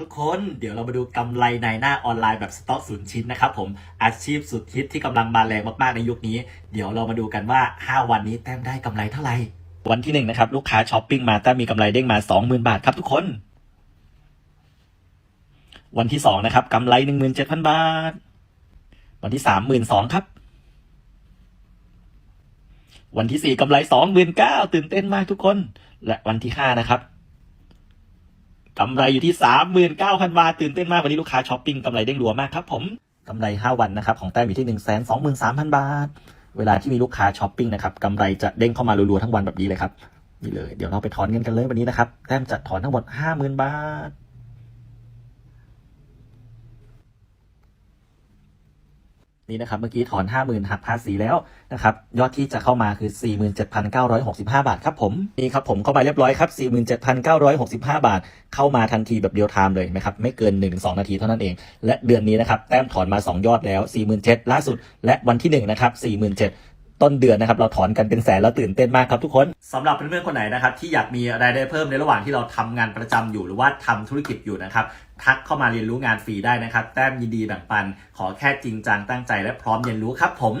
ทุกคนเดี๋ยวเรามาดูกำไรในหน้าออนไลน์แบบสต็อกศูนย์ชิ้นนะครับผมอาชีพสุดฮิตที่กำลังมาแรงมากๆในยุคนี้ เดี๋ยวเรามาดูกันว่า 5 วันนี้แต้มได้กำไรเท่าไหร่ วันที่หนึ่งนะครับลูกค้าช้อปปิ้งมาแต้มมีกำไรเด้งมา 20,000 บาทครับทุกคน วันที่สองนะครับกำไร 17,000 บาท วันที่สามหมื่นสองครับ วันที่สี่กำไรสองหมื่นเก้าตื่นเต้นมากทุกคน และวันที่ห้านะครับ กำไรอยู่ที่สามหมื่นเก้าพันบาท ตื่นเต้นมากวันนี้ลูกค้าช้อปปิ้งกำไรเด้งรัวมากครับผมกำไรห้าวันนะครับของแต้มอยู่ที่หนึ่งแสนสองหมื่นสามพันบาท เวลาที่มีลูกค้าช้อปปิ้งนะครับกำไรจะเด้งเข้ามารัวๆทั้งวันแบบนี้เลยครับนี่เลยเดี๋ยวเราไปถอนเงินกันเลยวันนี้นะครับแต้มจะถอนทั้งหมดห้าหมื่นบาท นี่นะครับเมื่อกี้ถอน 50,000 หักภาษีแล้วนะครับยอดที่จะเข้ามาคือ 47,965 บาทครับผมนี่ครับผมเข้าไปเรียบร้อยครับ 47,965 บาท เข้ามาทันทีแบบเดียวไทม์เลยนะครับไม่เกิน 1-2 นาทีเท่านั้นเอง และเดือนนี้นะครับแต้มถอนมา 2 ยอดแล้ว 47,000ล่าสุด และวันที่1นะครับ47,000 ต้นเดือนนะครับเราถอนกันเป็นแสนแล้วตื่นเต้นมากครับทุกคนสำหรับเพื่อนๆคนไหนนะครับที่อยากมีรายได้เพิ่มในระหว่างที่เราทำงานประจำอยู่หรือว่าทำธุรกิจอยู่นะครับทักเข้ามาเรียนรู้งานฟรีได้นะครับ แต้มยินดีแบ่งปัน ขอแค่จริงจังตั้งใจและพร้อมเรียนรู้ครับผม